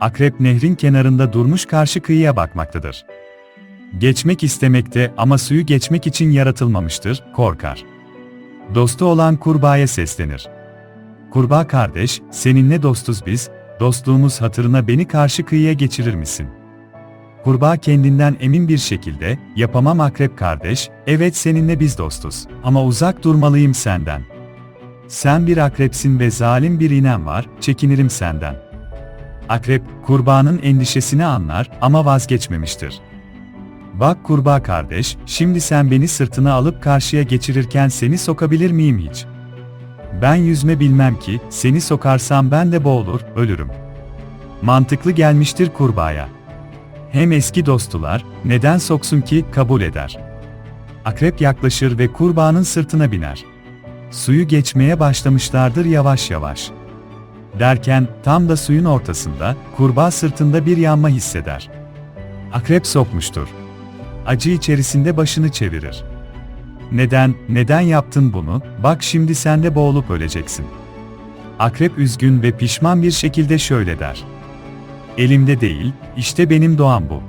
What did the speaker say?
Akrep nehrin kenarında durmuş karşı kıyıya bakmaktadır. Geçmek istemekte ama suyu geçmek için yaratılmamıştır, korkar. Dostu olan kurbağaya seslenir. Kurbağa kardeş, seninle dostuz biz, dostluğumuz hatırına beni karşı kıyıya geçirir misin? Kurbağa kendinden emin bir şekilde, yapamam akrep kardeş, evet seninle biz dostuz, ama uzak durmalıyım senden. Sen bir akrepsin ve zalim bir inem var, çekinirim senden. Akrep, kurbağanın endişesini anlar ama vazgeçmemiştir. Bak kurbağa kardeş, şimdi sen beni sırtına alıp karşıya geçirirken seni sokabilir miyim hiç? Ben yüzme bilmem ki, seni sokarsam ben de boğulur, ölürüm. Mantıklı gelmiştir kurbağaya. Hem eski dostular, neden soksun ki, kabul eder. Akrep yaklaşır ve kurbağanın sırtına biner. Suyu geçmeye başlamışlardır yavaş yavaş. Derken, tam da suyun ortasında, kurbağa sırtında bir yanma hisseder. Akrep sokmuştur. Acı içerisinde başını çevirir. Neden, neden yaptın bunu, bak şimdi sen de boğulup öleceksin. Akrep üzgün ve pişman bir şekilde şöyle der. Elimde değil, işte benim doğam bu.